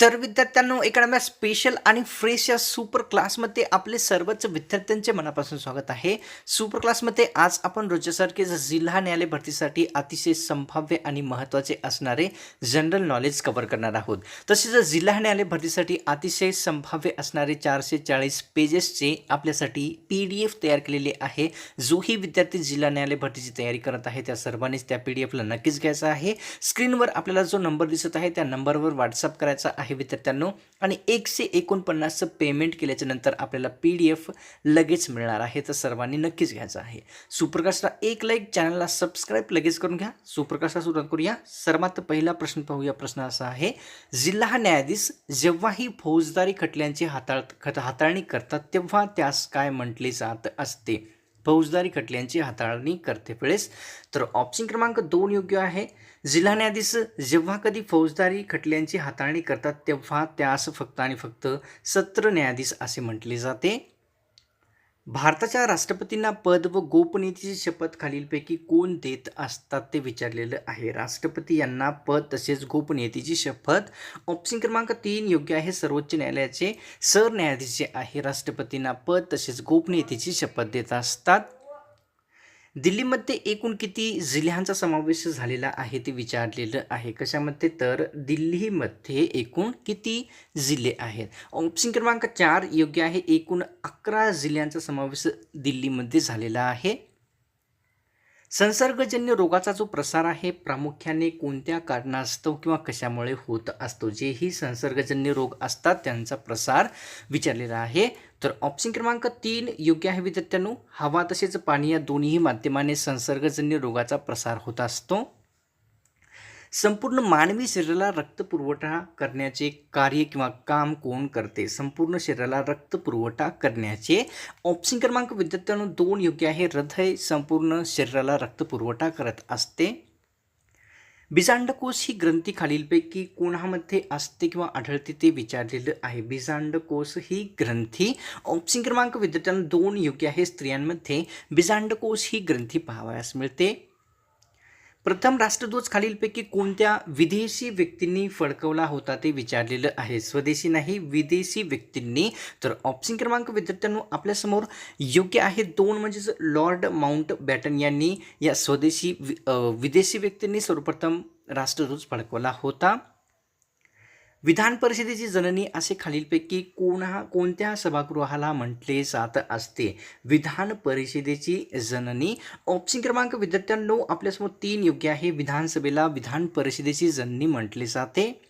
तर विद्यार्थ्यांनो एकाडेम्या स्पेशल आणि फ्रेश या सुपर क्लासमध्ये आपले सर्वच विद्यार्थ्यांचे मनापासून स्वागत आहे. सुपर क्लासमध्ये आज आपण रोजच्यासारखेच जिल्हा न्यायालय भरतीसाठी अतिशय संभाव्य आणि महत्त्वाचे असणारे जनरल नॉलेज कव्हर करणार आहोत. तसेच जिल्हा न्यायालय भरतीसाठी अतिशय संभाव्य असणारे चारशे चाळीस पेजेसचे आपल्यासाठी पी डी एफ तयार केलेले आहे. जोही विद्यार्थी जिल्हा न्यायालय भरतीची तयारी करत आहे. त्या सर्वांनीच त्या पी डी एफला नक्कीच घ्यायचा आहे. स्क्रीनवर आपल्याला जो नंबर दिसत आहे त्या नंबरवर व्हॉट्सअप करायचा आहे. विद्यार्थ्यांनो. आणि एकशे एकोणपन्नासचं पेमेंट केल्याच्यानंतर आपल्याला पी डी एफ लगेच मिळणार आहे. तर सर्वांनी नक्कीच घ्यायचं आहे. सुप्रकाशला एक लाईक चॅनलला सबस्क्राईब लगेच करून घ्या. सुप्रकाशला सुरुवात करूया. सर्वात पहिला प्रश्न पाहूया. प्रश्न असा आहे जिल्हा न्यायाधीश जेव्हाही फौजदारी खटल्यांची हाताळ हाताळणी करतात तेव्हा त्यास काय म्हटले जात असते? फौजदारी खटल्यांची हाताळणी करते वेळेस. तर ऑप्शन क्रमांक दोन योग्य आहे. जिल्हा न्यायाधीश जेव्हा कधी फौजदारी खटल्यांची हाताळणी करतात तेव्हा त्यास फक्त आणि फक्त सत्र न्यायाधीश असे म्हटले जाते. भारताच्या राष्ट्रपतींना पद व गोपनीयतेची शपथ खालीलपैकी कोण देत असतात ते विचारलेलं आहे. राष्ट्रपती यांना पद तसेच गोपनीयतेची शपथ ऑप्शन क्रमांक तीन योग्य आहे. सर्वोच्च न्यायालयाचे सरन्यायाधीश जे आहे राष्ट्रपतींना पद तसेच गोपनीयतेची शपथ देत असतात. दिल्लीमध्ये एकूण किती जिल्ह्यांचा समावेश झालेला आहे ते विचारलेलं आहे. कशामध्ये? तर दिल्लीमध्ये एकूण किती जिल्हे आहेत? ऑप्शन क्रमांक चार योग्य आहे. एकूण अकरा जिल्ह्यांचा समावेश दिल्लीमध्ये झालेला आहे. संसर्गजन्य रोगाचा जो प्रसार आहे प्रामुख्याने कोणत्या कारणास्तव किंवा कशामुळे होत असतो? जेही संसर्गजन्य रोग असतात त्यांचा प्रसार विचारलेला आहे. तर ऑप्शन क्रमांक तीन योग्य आहे विद्यार्थ्यांनो. हवा तसेच पाणी या दोन्ही माध्यमाने संसर्गजन्य रोगाचा प्रसार होत असतो. संपूर्ण मानवी शरीराला रक्तपुरवठा करण्याचे कार्य किंवा काम कोण करते? संपूर्ण शरीराला रक्तपुरवठा करण्याचे ऑप्शन क्रमांक विद्यार्थ्यांनो दोन योग्य आहे. हृदय संपूर्ण शरीराला रक्तपुरवठा करत असते. बिजांडकोश ही ग्रंथी खालीलपैकी कोणामध्ये असते किंवा आढळते ते विचारलेलं आहे. बिजांडकोश ही ग्रंथी ऑप्शन क्रमांक विद्यार्थ्यांना दोन योग्य आहे. स्त्रियांमध्ये बिजांडकोश ही ग्रंथी पाहावयास मिळते. प्रथम राष्ट्रध्वज खालीलपैकी कोणत्या विदेशी व्यक्तींनी फडकवला होता ते विचारलेलं आहे. स्वदेशी नाही विदेशी व्यक्तींनी. तर ऑप्शन क्रमांक विद्यार्थ्यांनो आपल्यासमोर योग्य आहे दोन म्हणजेच लॉर्ड माउंट बॅटन यांनी या स्वदेशी विदेशी व्यक्तींनी सर्वप्रथम राष्ट्रध्वज फडकवला होता. विधान परिषदेची जननी असे खालीलपैकी कोणा कोणत्या सभागृहाला म्हटले जात असते? विधान परिषदेची जननी ऑप्शन क्रमांक विद्यार्थ्यांनो आपल्यासमोर तीन योग्य आहे. विधानसभेला विधान परिषदेची जननी म्हटले जाते.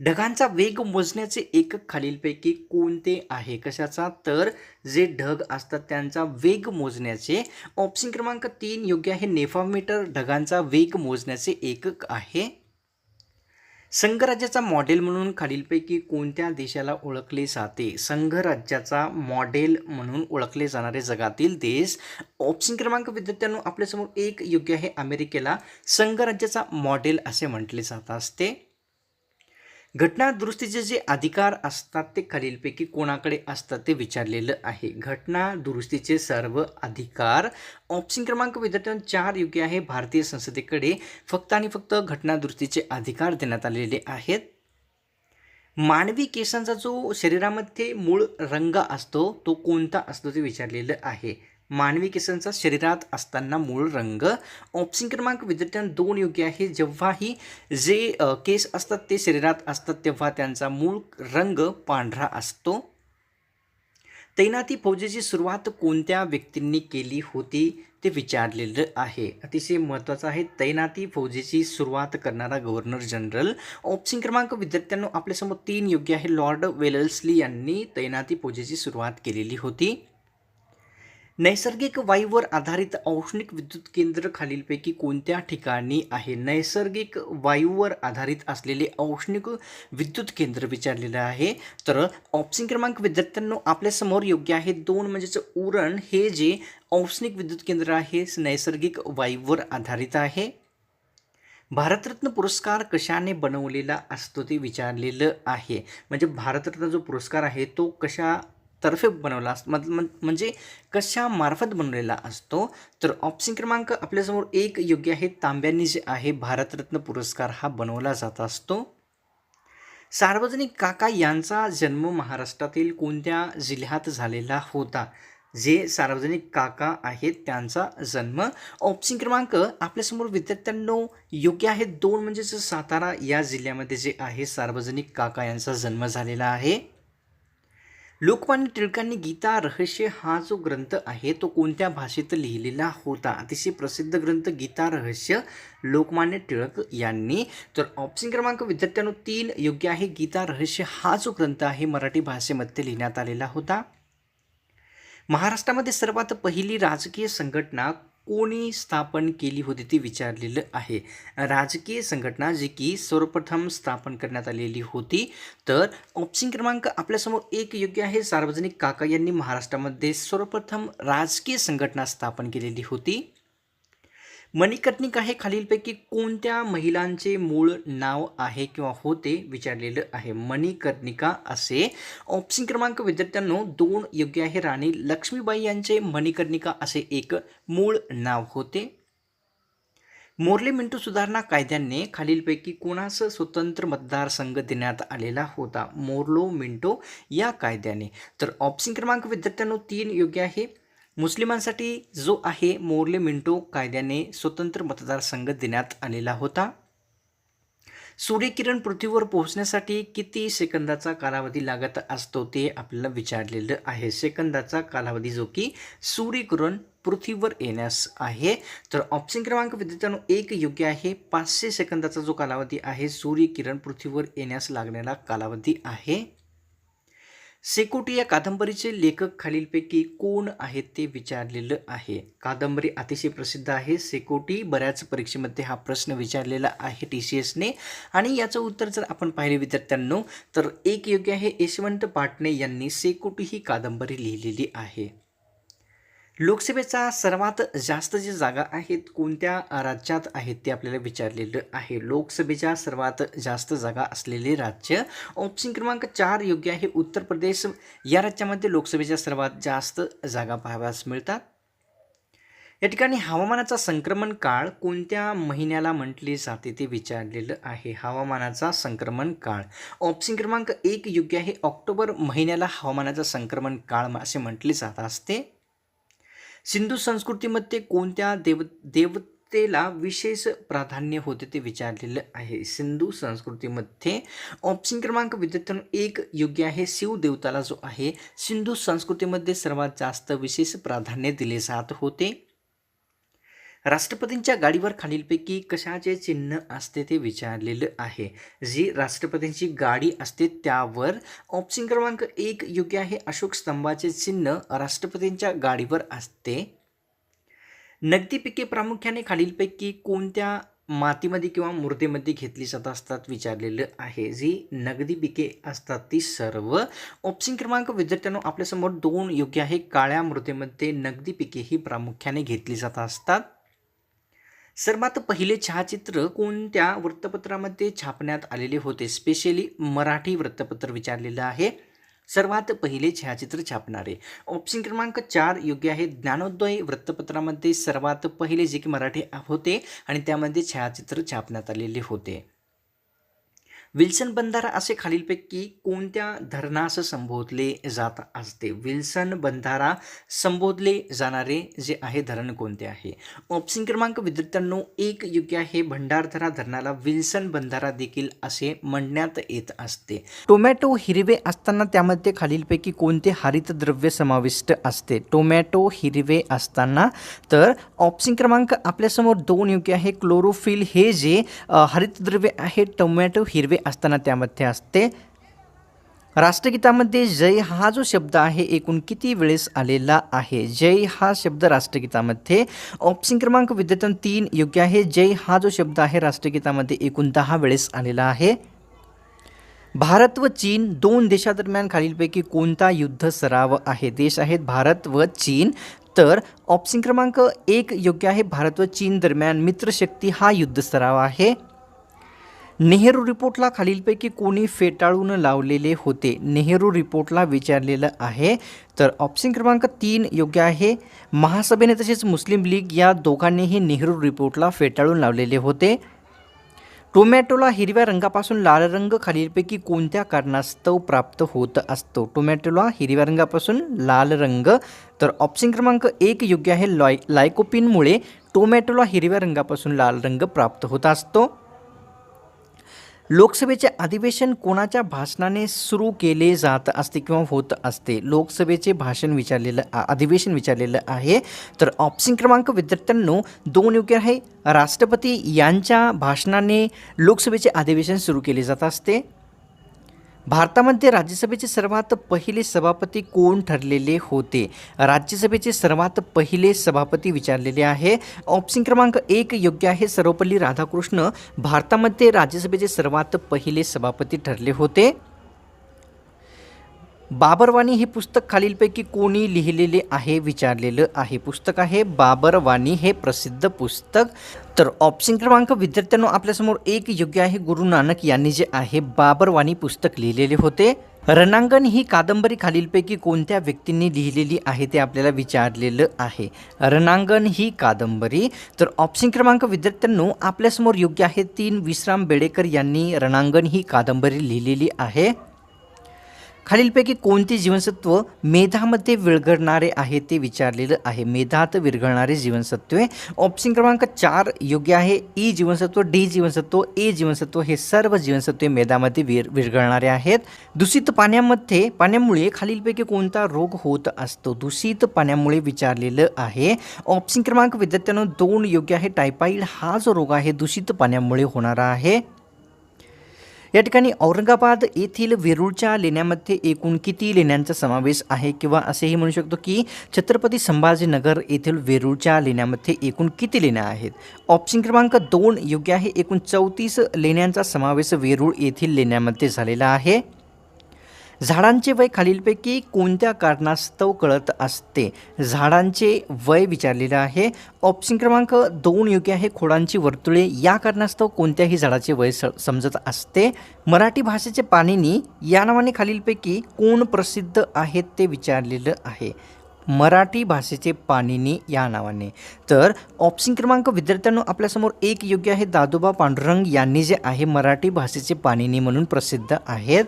ढगांचा वेग मोजण्याचे एकक खालीलपैकी कोणते आहे? कशाचा? तर जे ढग असतात त्यांचा वेग मोजण्याचे ऑप्शन क्रमांक तीन योग्य आहे. नेफामीटर ढगांचा वेग मोजण्याचे एकक आहे. संघराज्याचा मॉडेल म्हणून खालीलपैकी कोणत्या देशाला ओळखले जाते? संघराज्याचा मॉडेल म्हणून ओळखले जाणारे जगातील देश ऑप्शन क्रमांक विद्यार्थ्यांनो आपल्यासमोर एक योग्य आहे. अमेरिकेला संघराज्याचा मॉडेल असे म्हटले जात असते. घटनादुरुस्तीचे जे अधिकार असतात ते खालीलपैकी कोणाकडे असतात ते विचारलेलं आहे. घटनादुरुस्तीचे सर्व अधिकार ऑप्शन क्रमांक विद्यार्थ्यांना चार योग्य आहे. भारतीय संसदेकडे फक्त आणि फक्त घटनादुरुस्तीचे अधिकार देण्यात आलेले आहेत. मानवी केसांचा जो शरीरामध्ये मूळ रंग असतो तो कोणता असतो ते विचारलेलं आहे. मानवी केसांचा शरीरात असताना मूळ रंग. ऑप्शन क्रमांक विद्यार्थ्यांना दोन योग्य आहे. जेव्हाही जे केस असतात ते शरीरात असतात तेव्हा त्यांचा मूळ रंग पांढरा असतो. तैनाती फौजेची सुरुवात कोणत्या व्यक्तींनी केली होती ते विचारलेलं आहे. अतिशय महत्त्वाचं आहे तैनाती फौजेची सुरुवात करणारा गव्हर्नर जनरल. ऑप्शन क्रमांक विद्यार्थ्यांनो आपल्यासमोर तीन योग्य आहे. लॉर्ड वेलल्सली यांनी तैनाती फौजेची सुरुवात केलेली होती. नैसर्गिक वायूवर आधारित औष्णिक विद्युत केंद्र खालीलपैकी कोणत्या ठिकाणी आहे? नैसर्गिक वायूवर आधारित असलेले औष्णिक विद्युत केंद्र विचारलेलं आहे. तर ऑप्शन क्रमांक विद्यार्थ्यांनो आपल्यासमोर योग्य आहे. दोन म्हणजेच उरण हे जे औष्णिक विद्युत केंद्र आहे नैसर्गिक वायूवर आधारित आहे. भारतरत्न पुरस्कार कशाने बनवलेला असतो ते विचारलेलं आहे. म्हणजे भारतरत्न जो पुरस्कार आहे तो कशा तर्फे बनवला अस मत- म्हणजे कशामार्फत बनवलेला असतो? तर ऑप्शन क्रमांक आपल्यासमोर एक योग्य आहे. तांब्यांनी जे आहे भारतरत्न पुरस्कार हा बनवला जात असतो. सार्वजनिक काका यांचा जन्म महाराष्ट्रातील कोणत्या जिल्ह्यात झालेला होता? जे सार्वजनिक काका आहेत त्यांचा जन्म. ऑप्शन क्रमांक आपल्यासमोर विद्यार्थ्यांनो योग्य आहे दोन म्हणजेच सातारा या जिल्ह्यामध्ये जे आहे सार्वजनिक काका यांचा जन्म झालेला आहे. लोकमान्य टिळकांनी गीता रहस्य हा जो ग्रंथ आहे तो कोणत्या भाषेत लिहिलेला होता? अतिशय प्रसिद्ध ग्रंथ गीता रहस्य लोकमान्य टिळक यांनी. तर ऑप्शन क्रमांक विद्यार्थ्यांनो तीन योग्य आहे. गीता रहस्य हा जो ग्रंथ आहे मराठी भाषेमध्ये लिहिण्यात आलेला होता. महाराष्ट्रामध्ये सर्वात पहिली राजकीय संघटना कोणी स्थापन केली होती ती विचारलेलं आहे. राजकीय संघटना जी की सर्वप्रथम स्थापन करण्यात आलेली होती तर ऑप्शन क्रमांक आपल्यासमोर एक योग्य आहे. सार्वजनिक काका यांनी महाराष्ट्रामध्ये सर्वप्रथम राजकीय संघटना स्थापन केलेली होती. मणिकर्णिका हे खालीलपैकी कोणत्या महिलांचे मूळ नाव आहे किंवा होते विचारलेलं आहे. मणिकर्णिका असे ऑप्शन क्रमांक विद्यार्थ्यांनो दोन योग्य आहे. राणी लक्ष्मीबाई यांचे मणिकर्णिका असे एक मूळ नाव होते. मोर्ले मिंटू सुधारणा कायद्याने खालीलपैकी कोणास स्वतंत्र मतदारसंघ देण्यात आलेला होता? मोर्लो मिंटो या कायद्याने. तर ऑप्शन क्रमांक विद्यार्थ्यांनो तीन योग्य आहे. मुस्लिमांसाठी जो आहे मोर्ले मिंटो कायद्याने स्वतंत्र मतदारसंघ देण्यात आलेला होता. सूर्यकिरण पृथ्वीवर पोहोचण्यासाठी किती सेकंदाचा कालावधी लागत असतो ते आपल्याला विचारलेलं आहे. सेकंदाचा कालावधी जो की सूर्यकिरण पृथ्वीवर येण्यास आहे. तर ऑप्शन क्रमांक विद्यार्थ्यांनो एक योग्य आहे. पाचशे सेकंदाचा जो कालावधी आहे सूर्यकिरण पृथ्वीवर येण्यास लागण्याला कालावधी आहे. सेकोटी या कादंबरीचे लेखक खालीलपैकी कोण आहेत ते विचारलेलं आहे. कादंबरी अतिशय प्रसिद्ध आहे. सेकोटी बऱ्याच परीक्षेमध्ये हा प्रश्न विचारलेला आहे टी सी एसने. आणि याचं उत्तर जर आपण पाहिले विद्यार्थ्यांनो तर एक योग्य आहे. यशवंत पाटणे यांनी सेकोटी ही कादंबरी लिहिलेली आहे. लोकसभेचा सर्वात जास्त जे जागा आहेत कोणत्या राज्यात आहेत ते आपल्याला विचारलेलं आहे. लोकसभेच्या सर्वात जास्त जागा असलेले राज्य ऑप्शन क्रमांक चार योग्य आहे. उत्तर प्रदेश या राज्यामध्ये लोकसभेच्या सर्वात जास्त जागा पाहाव्यास मिळतात. या ठिकाणी हवामानाचा संक्रमण काळ कोणत्या महिन्याला म्हटले जाते ते विचारलेलं आहे. हवामानाचा संक्रमण काळ ऑप्शन क्रमांक एक योग्य आहे. ऑक्टोबर महिन्याला हवामानाचा संक्रमण काळ असे म्हटले जात असते. सिंधू संस्कृतीमध्ये कोणत्या देव देवतेला विशेष प्राधान्य होते ते विचारलेलं आहे. सिंधू संस्कृतीमध्ये ऑप्शन क्रमांक विद्यार्थ्यांनो एक योग्य आहे शिव देवताला जो आहे सिंधू संस्कृतीमध्ये सर्वात जास्त विशेष प्राधान्य दिले जात होते. राष्ट्रपतींच्या गाडीवर खालीलपैकी कशाचे चिन्ह असते ते विचारलेलं आहे. जी राष्ट्रपतींची गाडी असते त्यावर ऑप्शन क्रमांक एक योग्य आहे. अशोक स्तंभाचे चिन्ह राष्ट्रपतींच्या गाडीवर असते. नगदी पिके प्रामुख्याने खालीलपैकी कोणत्या मातीमध्ये किंवा मृदेमध्ये घेतली जात असतात विचारलेलं आहे. जी नगदी पिके असतात ती सर्व ऑप्शन क्रमांक विद्यार्थ्यांनो आपल्यासमोर दोन योग्य आहे. काळ्या मृदेमध्ये नगदी पिके ही प्रामुख्याने घेतली जात असतात. सर्वात पहिले छायाचित्र कोणत्या वृत्तपत्रामध्ये छापण्यात आलेले होते? स्पेशली मराठी वृत्तपत्र विचारलेलं आहे. सर्वात पहिले छायाचित्र छापणारे. ऑप्शन क्रमांक चार योग्य आहे. ज्ञानोदय वृत्तपत्रामध्ये सर्वात पहिले जे की मराठी होते आणि त्यामध्ये छायाचित्र छापण्यात आलेले होते. विल्सन बंधारा असे खालीलपैकी कोणत्या धरणास संबोधले जात असते? विल्सन बंधारा संबोधले जाणारे जे आहे धरण कोणते आहे? ऑप्शन क्रमांक विद्यार्थ्यांनो एक योग्य आहे. भंडारधरा धरणाला विल्सन बंधारा देखील असे म्हणण्यात येत असते. टोमॅटो हिरवे असताना त्यामध्ये खालीलपैकी कोणते हरितद्रव्य समाविष्ट असते? टोमॅटो हिरवे असताना तर ऑप्शन क्रमांक आपल्यासमोर दोन योग्य आहे. क्लोरोफिल हे जे हरितद्रव्य आहे टोमॅटो हिरवे असताना त्यामध्ये असते राष्ट्रगीतामध्ये जय हा जो शब्द आहे एकूण किती वेळेस आलेला आहे? जय हा शब्द राष्ट्रगीतामध्ये ऑप्शन क्रमांक विद्यार्थ्यां तीन योग्य आहे. जय हा जो शब्द आहे राष्ट्रगीतामध्ये एकूण दहा वेळेस आलेला आहे. भारत व चीन दोन देशादरम्यान खालीलपैकी कोणता युद्ध सराव आहे? देश आहेत भारत व चीन. तर ऑप्शन क्रमांक एक योग्य आहे. भारत व चीन दरम्यान मित्रशक्ती हा युद्ध सराव आहे. नेहरू रिपोर्टला खालीलपैकी कोणी फेटाळून लावलेले होते. नेहरू रिपोर्टला विचारलेलं आहे तर ऑप्शन क्रमांक तीन योग्य आहे. महासभेने तसेच मुस्लिम लीग या दोघांनीही नेहरू रिपोर्टला फेटाळून लावलेले होते. टोमॅटोला हिरव्या रंगापासून लाल रंग खालीलपैकी कोणत्या कारणास्तव प्राप्त होत असतो? टोमॅटोला हिरव्या रंगापासून लाल रंग तर ऑप्शन क्रमांक एक योग्य आहे लॉय लायकोपिनमुळे टोमॅटोला हिरव्या रंगापासून लाल रंग प्राप्त होत असतो. लोकसभेचे अधिवेशन कोणाच्या भाषणाने सुरू केले जात असते किंवा होत असते? लोकसभेचे भाषण विचारलेलं अधिवेशन विचारलेलं आहे. तर ऑप्शन क्रमांक विद्यार्थ्यांनो दोन योग्य आहे. राष्ट्रपती यांच्या भाषणाने लोकसभेचे अधिवेशन सुरू केले जात असते. भारतामध्ये राज्यसभेचे सर्वात पहिले सभापती कोण ठरलेले होते? राज्यसभेचे सर्वात पहिले सभापती विचारलेले आहे. ऑप्शन क्रमांक एक योग्य आहे. सर्वपल्ली राधाकृष्ण भारतामध्ये राज्यसभेचे सर्वात पहिले सभापती ठरले होते. बाबरवाणी हे पुस्तक खालीलपैकी कोणी लिहिलेले आहे विचारलेलं आहे. पुस्तक आहे बाबरवाणी हे प्रसिद्ध पुस्तक. तर ऑप्शन क्रमांक विद्यार्थ्यांनो आपल्यासमोर एक योग्य आहे. गुरु नानक यांनी जे आहे बाबरवाणी पुस्तक लिहिलेले होते. रणांगण ही कादंबरी खालीलपैकी कोणत्या व्यक्तींनी लिहिलेली आहे ते आपल्याला विचारलेलं आहे. रणांगण ही कादंबरी. तर ऑप्शन क्रमांक विद्यार्थ्यांनो आपल्यासमोर योग्य आहे तीन विश्राम बेडेकर यांनी रणांगण ही कादंबरी लिहिलेली आहे. खालीलपैकी कोणते जीवनसत्व मेधामध्ये विरघळणारे आहे ते विचारलेलं आहे. मेधात विरघळणारे जीवनसत्वे. ऑप्शन क्रमांक चार योग्य आहे. ई जीवनसत्व डी जीवनसत्व ए जीवनसत्व हे सर्व जीवनसत्वे मेधामध्ये विर विरघळणारे आहेत. दूषित पाण्यामध्ये पाण्यामुळे खालीलपैकी कोणता रोग होत असतो? दूषित पाण्यामुळे विचारलेलं आहे. ऑप्शन क्रमांक विद्यार्थ्यांना दोन योग्य आहे. टायफाईड हा जो रोग आहे दूषित पाण्यामुळे होणारा आहे. या ठिकाणी औरंगाबाद येथील वेरूळच्या लेण्यामध्ये एकूण किती लेण्यांचा समावेश आहे? किंवा असेही म्हणू शकतो की छत्रपती संभाजीनगर येथील वेरूळच्या लेण्यामध्ये एकूण किती लेण्या आहेत? ऑप्शन क्रमांक दोन योग्य आहे. एकूण चौतीस लेण्यांचा समावेश वेरूळ येथील लेण्यामध्ये झालेला आहे. झाडांचे वय खालीलपैकी कोणत्या कारणास्तव कळत असते? झाडांचे वय विचारलेलं आहे. ऑप्शन क्रमांक दोन योग्य आहे. खोडांची वर्तुळे. या कारणास्तव कोणत्याही झाडाचे वय स समजत असते. मराठी भाषेचे पाणिनी या नावाने खालीलपैकी कोण प्रसिद्ध आहेत ते विचारलेलं आहे. मराठी भाषेचे पाणिनी या नावाने. तर ऑप्शन क्रमांक विद्यार्थ्यांनो आपल्यासमोर एक योग्य आहे. दादोबा पांडुरंग यांनी जे आहे मराठी भाषेचे पाणिनी म्हणून प्रसिद्ध आहेत.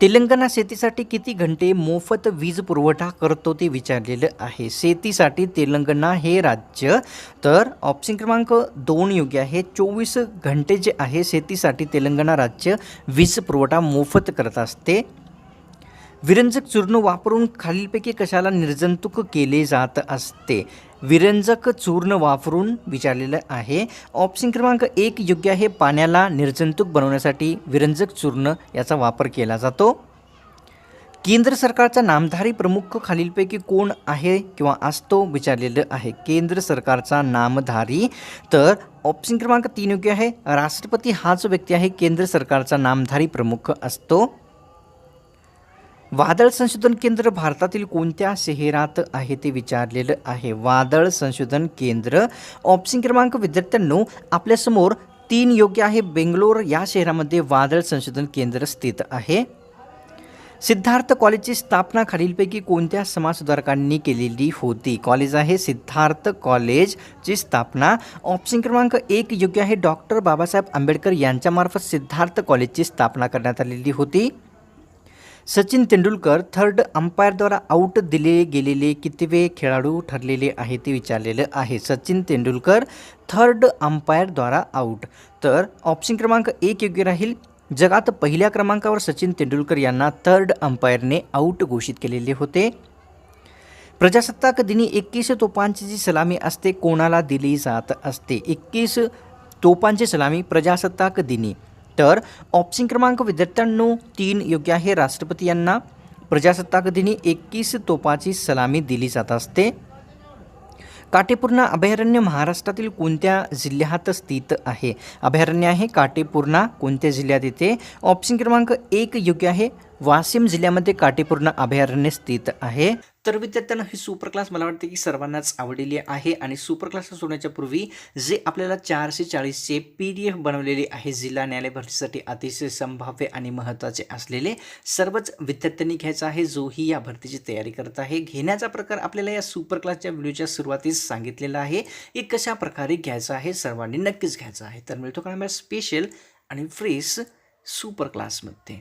तेलंगणा शेतीसाठी किती घंटे मोफत वीज पुरवठा करतो ते विचारलेलं आहे. शेतीसाठी तेलंगणा हे राज्य तर ऑप्शन क्रमांक दोन योग्य आहे. चोवीस घंटे जे आहे शेतीसाठी तेलंगणा राज्य वीज पुरवठा मोफत करत असते. विरंजक चूर्ण वापरून खालीलपैकी कशाला निर्जंतुक केले जात असते? विरंजक चूर्ण वापरून विचारलेलं आहे. ऑप्शन क्रमांक एक योग्य आहे. पाण्याला निर्जंतुक बनवण्यासाठी विरंजक चूर्ण याचा वापर केला जातो. केंद्र सरकारचा नामधारी प्रमुख खालीलपैकी कोण आहे किंवा असतो विचारलेलं आहे. केंद्र सरकारचा नामधारी. तर ऑप्शन क्रमांक तीन योग्य आहे. राष्ट्रपती हा जो व्यक्ती आहे. केंद्र सरकारचा नामधारी प्रमुख असतो. वादळ संशोधन केंद्र भारतातील कोणत्या शहरात आहे ते विचारलेलं आहे. वादळ संशोधन केंद्र ऑप्शन क्रमांक विद्यार्थ्यांनो आपल्यासमोर तीन योग्य आहे. बेंगलोर या शहरामध्ये वादळ संशोधन केंद्र स्थित आहे. सिद्धार्थ कॉलेजची स्थापना खालीलपैकी कोणत्या समाजसुधारकांनी केलेली होती? कॉलेज आहे सिद्धार्थ कॉलेजची स्थापना. ऑप्शन क्रमांक एक योग्य आहे डॉक्टर बाबासाहेब आंबेडकर यांच्यामार्फत सिद्धार्थ कॉलेजची स्थापना करण्यात आलेली होती. सचिन तेंडुलकर थर्ड अंपायरद्वारा आऊट दिले गेलेले कितवे खेळाडू ठरलेले आहे ते विचारलेलं आहे. सचिन तेंडुलकर थर्ड अंपायरद्वारा आऊट तर ऑप्शन क्रमांक एक योग्य राहील. जगात पहिल्या क्रमांकावर सचिन तेंडुलकर यांना थर्ड अंपायरने आऊट घोषित केलेले होते. प्रजासत्ताक दिनी एकवीस तोपांची जी सलामी असते कोणाला दिली जात असते? एकवीस तोपांची सलामी प्रजासत्ताक दिनी. तर ऑप्शन क्रमांक विद्यार्थ्यांनो तीन योग्य आहे. राष्ट्रपती यांना प्रजासत्ताक दिनी एकवीस तोपाची सलामी दिली जात असते. काटेपूर्णा अभयारण्य महाराष्ट्रातील कोणत्या जिल्ह्यात स्थित आहे? अभयारण्य आहे काटेपूर्णा. कोणत्या जिल्ह्यात येते? ऑप्शन क्रमांक एक योग्य आहे. वाशिम जिल्ह्यामध्ये काटेपूर्ण अभयारण्य स्थित आहे. तर विद्यार्थ्यांना ही सुपर क्लास मला वाटते की सर्वांनाच आवडलेली आहे आणि सुपर क्लासला सोडण्याच्या पूर्वी जे आपल्याला चारशे चाळीसचे पी डी एफ बनवलेले आहे जिल्हा न्यायालय भरतीसाठी अतिशय संभाव्य आणि महत्त्वाचे असलेले सर्वच विद्यार्थ्यांनी घ्यायचा आहे जोही या भरतीची तयारी करत आहे. घेण्याचा प्रकार आपल्याला या सुपर क्लासच्या व्हिडिओच्या सुरुवातीस सांगितलेला आहे. की कशा प्रकारे घ्यायचं आहे सर्वांनी नक्कीच घ्यायचं आहे. तर मिळतो का स्पेशल आणि फ्रेश सुपर क्लासमध्ये